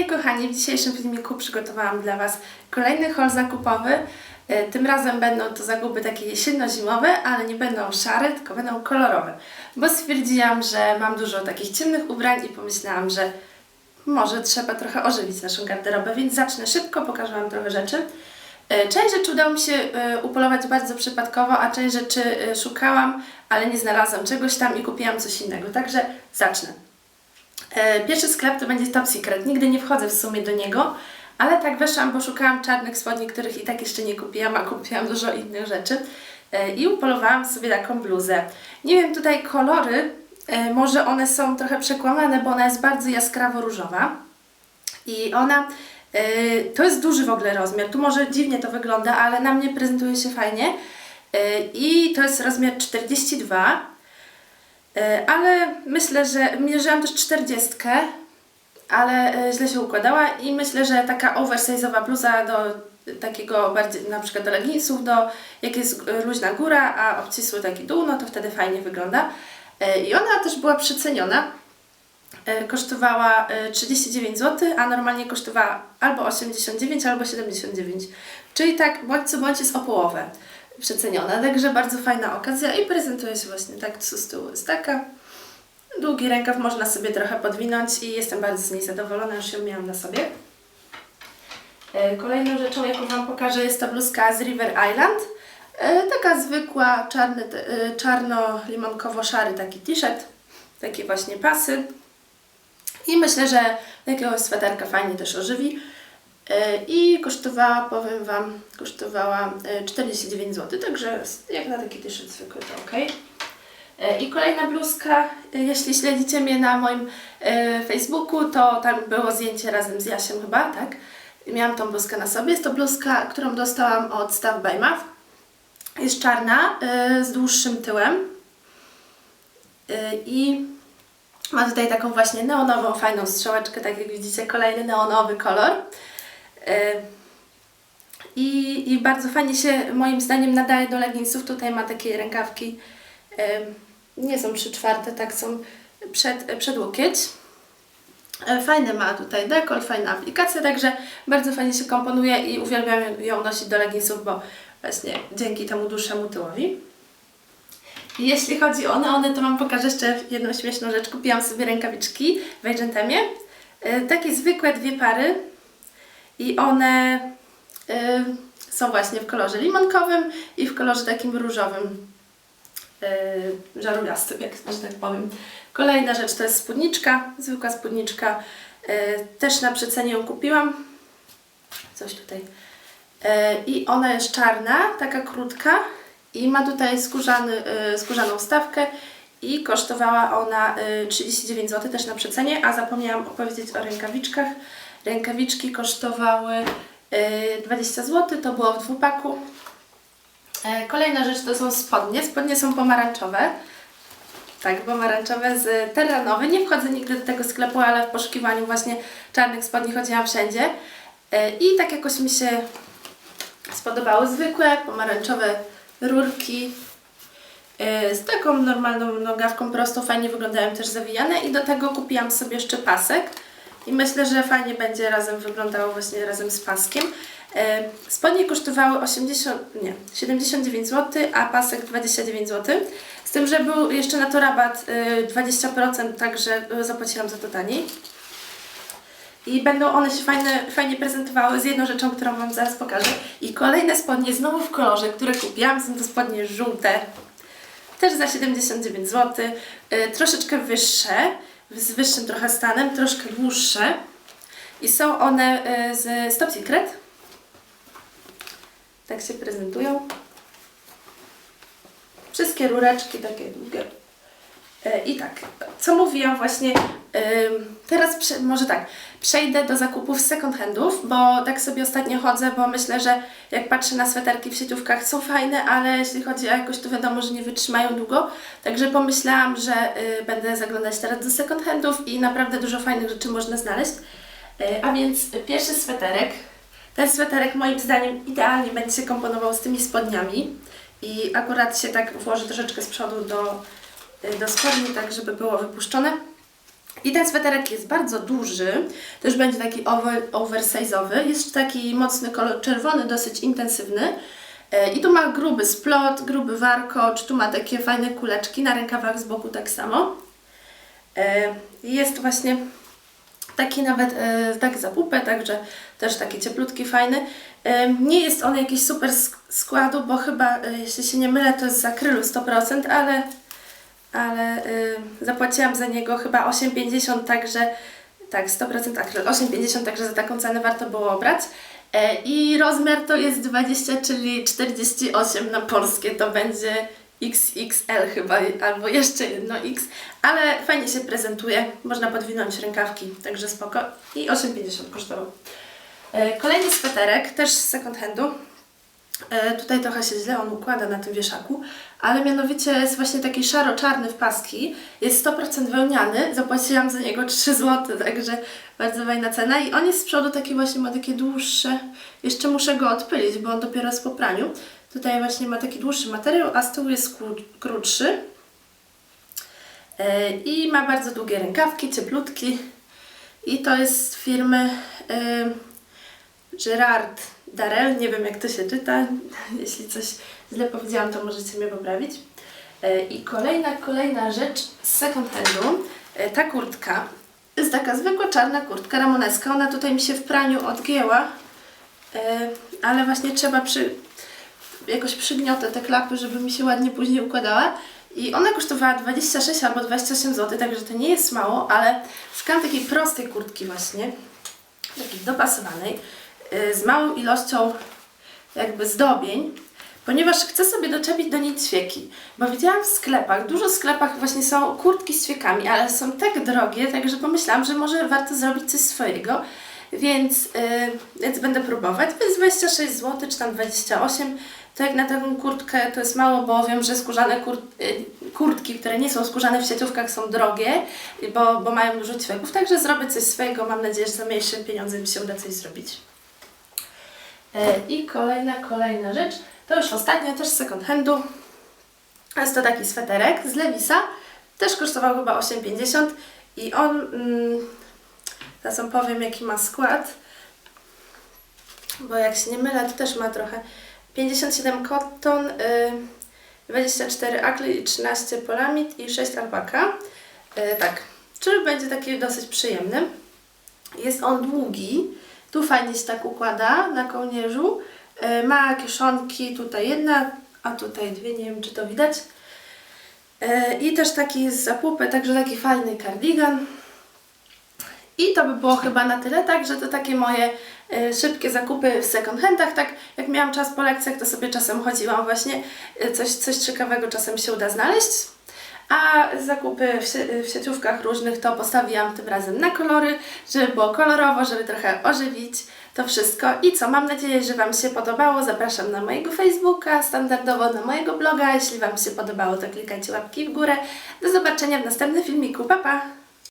Hej kochani, w dzisiejszym filmiku przygotowałam dla Was kolejny haul zakupowy. E, Tym razem będą to zakupy takie jesienno-zimowe, ale nie będą szare, tylko będą kolorowe. Bo stwierdziłam, że mam dużo takich ciemnych ubrań i pomyślałam, że może trzeba trochę ożywić naszą garderobę, więc zacznę szybko, pokażę Wam trochę rzeczy. E, Część rzeczy udało mi się e, upolować bardzo przypadkowo, a część rzeczy szukałam, ale nie znalazłam czegoś tam i kupiłam coś innego. Także zacznę. E, Pierwszy sklep to będzie Top Secret. Nigdy nie wchodzę w sumie do niego, ale tak weszłam, bo szukałam czarnych spodni, których i tak jeszcze nie kupiłam, a kupiłam dużo innych rzeczy. E, I upolowałam sobie taką bluzę. Nie wiem, tutaj kolory, e, może one są trochę przekłamane, bo ona jest bardzo jaskrawo różowa. I ona, to jest duży w ogóle rozmiar. Tu może dziwnie to wygląda, ale na mnie prezentuje się fajnie. I to jest rozmiar 42. E, Ale myślę, że mierzyłam też 40, ale e, źle się układała i myślę, że taka oversize'owa bluza do takiego bardziej, na przykład do leginsów, do jak jest luźna góra, a obcisły taki dół, no to wtedy fajnie wygląda. E, I ona też była przeceniona. Kosztowała e, 39 zł, a normalnie kosztowała albo 89, albo 79. Czyli tak bądź co bądź jest o połowę przeceniona. Także bardzo fajna okazja i prezentuje się właśnie tak, z tyłu jest taka. Długi rękaw można sobie trochę podwinąć i jestem bardzo z niej zadowolona, już ją miałam na sobie. E, Kolejną rzeczą, jaką Wam pokażę, jest to bluzka z River Island. E, Taka zwykła, e, czarno-limonkowo-szary taki t-shirt, takie właśnie pasy. I myślę, że jakiegoś sweterka fajnie też ożywi. E, I kosztowała, powiem Wam, kosztowała e, 49 zł, także jak na taki t-shirt zwykły to ok. I kolejna bluzka, e, jeśli śledzicie mnie na moim e, Facebooku, to tam było zdjęcie razem z Jasiem chyba, tak? Miałam tą bluzkę na sobie. Jest to bluzka, którą dostałam od Staff by. Jest czarna, e, z dłuższym tyłem. E, I ma tutaj taką właśnie neonową, fajną strzałeczkę, tak jak widzicie, kolejny neonowy kolor. E, I, I bardzo fajnie się moim zdaniem nadaje do leginsów. Tutaj ma takie rękawki, e, nie są trzy czwarte, tak są przed, przed łokieć. E, Fajny ma tutaj dekol, fajna aplikacja, także bardzo fajnie się komponuje i uwielbiam ją nosić do leginsów, bo właśnie dzięki temu dłuższemu tyłowi. Jeśli chodzi o neony, to Wam pokażę jeszcze jedną śmieszną rzecz. Kupiłam sobie rękawiczki w Agentemie. Takie zwykłe dwie pary i one e, są właśnie w kolorze limonkowym i w kolorze takim różowym, żarówiastym, jak że tak powiem. Kolejna rzecz to jest spódniczka, zwykła spódniczka. Yy, też na przecenie ją kupiłam. Coś tutaj. Yy, I ona jest czarna, taka krótka i ma tutaj skórzany, yy, skórzaną stawkę i kosztowała ona yy, 39 zł też na przecenie, a zapomniałam opowiedzieć o rękawiczkach. Rękawiczki kosztowały yy, 20 zł, to było w dwupaku. E, Kolejna rzecz to są spodnie. Spodnie są pomarańczowe. Tak, pomarańczowe z terranowy. Nie wchodzę nigdy do tego sklepu, ale w poszukiwaniu właśnie czarnych spodni chodziłam wszędzie. E, I tak jakoś mi się spodobały zwykłe, pomarańczowe rurki e, z taką normalną nogawką prostą. Fajnie wyglądają też zawijane i do tego kupiłam sobie jeszcze pasek. I myślę, że fajnie będzie razem wyglądało właśnie razem z paskiem. E, Spodnie kosztowały 80, nie, 79 zł, a pasek 29 zł. Z tym, że był jeszcze na to rabat e, 20%, także e, zapłaciłam za to taniej. I będą one się fajne, fajnie prezentowały z jedną rzeczą, którą Wam zaraz pokażę. I kolejne spodnie znowu w kolorze, które kupiłam, są to spodnie żółte. Też za 79 zł. E, troszeczkę wyższe, z wyższym trochę stanem, troszkę dłuższe. I są one e, z Stop Secret. Tak się prezentują. Wszystkie rureczki takie długie. E, I tak, co mówiłam właśnie, teraz może tak, przejdę do zakupów z second handów, bo tak sobie ostatnio chodzę, bo myślę, że jak patrzę na sweterki w sieciówkach są fajne, ale jeśli chodzi o jakość, to wiadomo, że nie wytrzymają długo. Także pomyślałam, że y, będę zaglądać teraz do second handów i naprawdę dużo fajnych rzeczy można znaleźć. Y, a więc pierwszy sweterek. Ten sweterek moim zdaniem idealnie będzie się komponował z tymi spodniami i akurat się tak włoży troszeczkę z przodu do, do spodni, tak żeby było wypuszczone. I ten sweterek jest bardzo duży, też będzie taki over, oversize'owy. Jest taki mocny kolor czerwony, dosyć intensywny. E, I tu ma gruby splot, gruby warkocz, tu ma takie fajne kuleczki, na rękawach z boku tak samo. E, Jest właśnie taki nawet tak za pupę, także też taki cieplutki, fajny. Nie jest on jakiś super sk- składu, bo chyba, jeśli się nie mylę, to jest z akrylu 100%, ale ale y, zapłaciłam za niego chyba 8,50, także tak, 100% akryl, 8,50, także za taką cenę warto było brać. E, I rozmiar to jest 20, czyli 48 na polskie, to będzie XXL chyba, albo jeszcze jedno X, ale fajnie się prezentuje, można podwinąć rękawki, także spoko. I 8,50 kosztował. E, Kolejny sweterek, też z second handu, Tutaj trochę się źle on układa na tym wieszaku, ale mianowicie jest właśnie taki szaro-czarny w paski, jest 100% wełniany, zapłaciłam za niego 3 zł, także bardzo fajna cena. I on jest z przodu taki właśnie, ma takie dłuższe, jeszcze muszę go odpylić, bo on dopiero jest po praniu. Tutaj właśnie ma taki dłuższy materiał, a z tyłu jest kró- krótszy. E, i ma bardzo długie rękawki, cieplutki. I to jest z firmy e, Gerard Darel, nie wiem jak to się czyta, jeśli coś źle powiedziałam, to możecie mnie poprawić. E, I kolejna, kolejna rzecz z second handu, e, ta kurtka, jest taka zwykła czarna kurtka ramoneska, ona tutaj mi się w praniu odgięła, e, ale właśnie trzeba przy, jakoś przygniotę te klapy, żeby mi się ładnie później układała. I ona kosztowała 26 albo 28 zł, także to nie jest mało, ale szukałam takiej prostej kurtki właśnie, takiej dopasowanej, z małą ilością jakby zdobień, ponieważ chcę sobie doczepić do niej ćwieki. Bo widziałam w sklepach, dużo w sklepach właśnie są kurtki z ćwiekami, ale są tak drogie, także pomyślałam, że może warto zrobić coś swojego. Więc, y, więc będę próbować. Więc 26 zł, czy tam 28 to jak na taką kurtkę to jest mało, bo wiem, że skórzane kur, y, kurtki, które nie są skórzane w sieciówkach są drogie, bo, bo mają dużo ćwieków. Także zrobię coś swojego. Mam nadzieję, że za mniejsze pieniądze mi się uda coś zrobić. E, I kolejna, kolejna rzecz, to już ostatnia, też z second handu. Jest to taki sweterek z Lewisa, też kosztował chyba 8,50 i on, mm, teraz powiem jaki ma skład, bo jak się nie mylę, to też ma trochę 57 cotton, y, 24 akryl, 13 polamid i 6 alpaka. Y, tak, czyli będzie taki dosyć przyjemny. Jest on długi, tu fajnie się tak układa na kołnierzu. E, Ma kieszonki, tutaj jedna, a tutaj dwie, nie wiem czy to widać. E, I też taki jest zapupę, także taki fajny kardigan. I to by było chyba na tyle, także to takie moje e, szybkie zakupy w second handach. Tak jak miałam czas po lekcjach, to sobie czasem chodziłam właśnie, coś, coś ciekawego czasem się uda znaleźć. A zakupy w, sie- w sieciówkach różnych to postawiłam tym razem na kolory, żeby było kolorowo, żeby trochę ożywić to wszystko. I co, mam nadzieję, że Wam się podobało. Zapraszam na mojego Facebooka, standardowo na mojego bloga. Jeśli Wam się podobało, to klikajcie łapki w górę. Do zobaczenia w następnym filmiku. Pa, pa!